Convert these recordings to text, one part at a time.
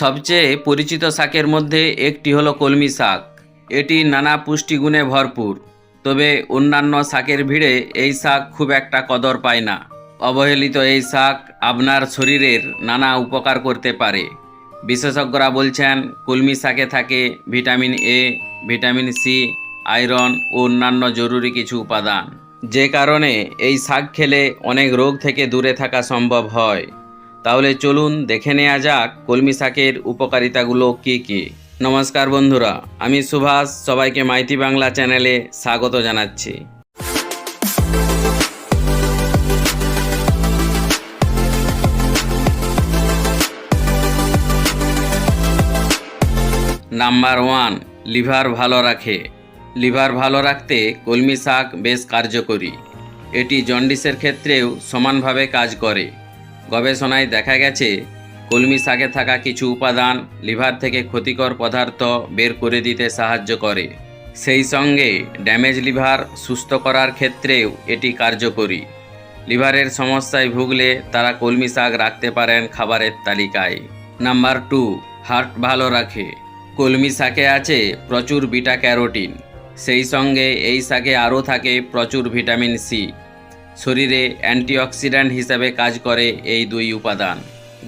সবচেয়ে পরিচিত শাকের মধ্যে একটি হলো কলমি শাক। এটি নানা পুষ্টিগুণে ভরপুর, তবে অন্যান্য শাকের ভিড়ে এই শাক খুব একটা কদর পায় না। অবহেলিত এই শাক আপনার শরীরের নানা উপকার করতে পারে। বিশেষজ্ঞরা বলছেন, কলমি শাকে থাকে vitamin A, vitamin C, iron ও অন্যান্য জরুরি কিছু উপাদান। যে কারণে এই শাক খেলে অনেক রোগ থেকে দূরে থাকা সম্ভব হয়। তাহলে চলুন দেখে নেওয়া যাক কলমি শাকের উপকারিতাগুলো কী কী। নমস্কার বন্ধুরা, আমি সুভাষ, সবাইকে মাইতি বাংলা চ্যানেলে স্বাগত জানাচ্ছি। নাম্বার ওয়ান, লিভার ভালো রাখে। লিভার ভালো রাখতে কলমি শাক বেশ কার্যকরী। এটি জন্ডিসের ক্ষেত্রেও সমানভাবে কাজ করে। গবেষণায় দেখা গেছে, কলমি শাকে থাকা কিছু উপাদান লিভার থেকে ক্ষতিকর পদার্থ বের করে দিতে সাহায্য করে। সেই সঙ্গে ড্যামেজ লিভার সুস্থ করার ক্ষেত্রেও এটি কার্যকরী। লিভারের সমস্যায় ভুগলে তারা কলমি শাক রাখতে পারেন খাবারের তালিকায়। নাম্বার টু, হার্ট ভালো রাখে। কলমি শাকে আছে প্রচুর বিটা ক্যারোটিন। সেই সঙ্গে এই শাকে আরও থাকে প্রচুর ভিটামিন সি। শরীরে অ্যান্টিঅক্সিডেন্ট হিসাবে কাজ করে এই দুই উপাদান।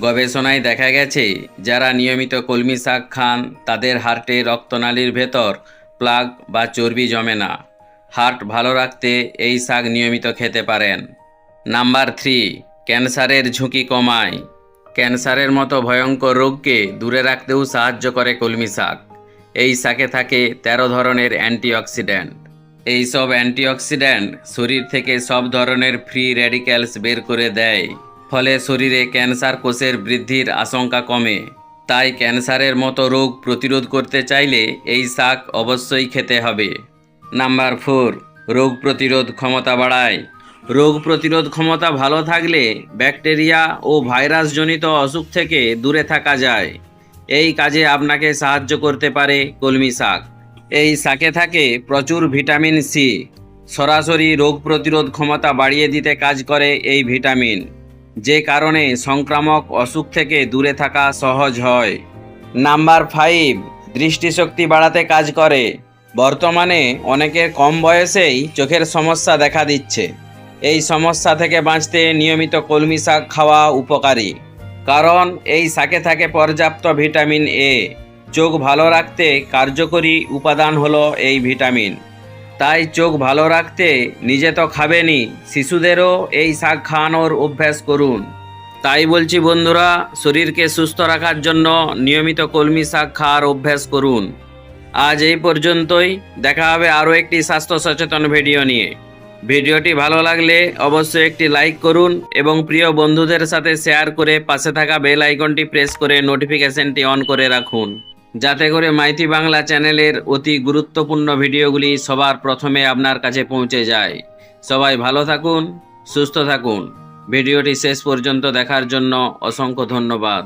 গবেষণায় দেখা গেছে, যারা নিয়মিত কলমি শাক খান, তাদের হার্টে রক্তনালীর ভেতর প্লাগ বা চর্বি জমে না। হার্ট ভালো রাখতে এই শাক নিয়মিত খেতে পারেন। নাম্বার থ্রি, ক্যান্সারের ঝুঁকি কমায়। ক্যান্সারের মতো ভয়ঙ্কর রোগকে দূরে রাখতেও সাহায্য করে কলমি শাক। এই শাকে থাকে তেরো ধরনের অ্যান্টিঅক্সিডেন্ট এই সব অ্যান্টিঅক্সিডেন্ট শরীর থেকে সব ধরনের ফ্রি র্যাডিক্যালস বের করে দেয়। ফলে শরীরে ক্যান্সার কোষের বৃদ্ধির আশঙ্কা কমে। তাই ক্যান্সারের মতো রোগ প্রতিরোধ করতে চাইলে এই শাক অবশ্যই খেতে হবে। নাম্বার ফোর, রোগ প্রতিরোধ ক্ষমতা বাড়ায়। রোগ প্রতিরোধ ক্ষমতা ভালো থাকলে ব্যাকটেরিয়া ও ভাইরাসজনিত অসুখ থেকে দূরে থাকা যায়। এই কাজে আপনাকে সাহায্য করতে পারে কলমি শাক। এই শাকে থাকে প্রচুর ভিটামিন সি। সরাসরি রোগ প্রতিরোধ ক্ষমতা বাড়িয়ে দিতে কাজ করে এই ভিটামিন। যে কারণে সংক্রামক অসুখ থেকে দূরে থাকা সহজ হয়। নাম্বার ফাইভ, দৃষ্টিশক্তি বাড়াতে কাজ করে। বর্তমানে অনেকের কম বয়সেই চোখের সমস্যা দেখা দিচ্ছে। এই সমস্যা থেকে বাঁচতে নিয়মিত কলমি শাক খাওয়া উপকারী। কারণ এই শাকে থাকে পর্যাপ্ত ভিটামিন এ। চোখ ভালো রাখতে কার্যকরী উপাদান হলো এই ভিটামিন। তাই চোখ ভালো রাখতে নিজে তো খাবেনই, শিশুদেরও এই শাক খাওয়ানোর অভ্যাস করুন। তাই বলছি বন্ধুরা, শরীরকে সুস্থ রাখার জন্য নিয়মিত কলমি শাক খাওয়ার অভ্যাস করুন। আজ এই পর্যন্তই, দেখা হবে আরও একটি স্বাস্থ্য সচেতন ভিডিও নিয়ে। ভিডিওটি ভালো লাগলে অবশ্যই একটি লাইক করুন এবং প্রিয় বন্ধুদের সাথে শেয়ার করে পাশে থাকা বেল আইকনটি প্রেস করে নোটিফিকেশনটি অন করে রাখুন। যাতে করে মাইতি বাংলা চ্যানেলের অতি গুরুত্বপূর্ণ ভিডিওগুলি সবার প্রথমে আপনার কাছে পৌঁছে যায়। সবাই ভালো থাকুন, সুস্থ থাকুন। ভিডিওটি শেষ পর্যন্ত দেখার জন্য অসংখ্য ধন্যবাদ।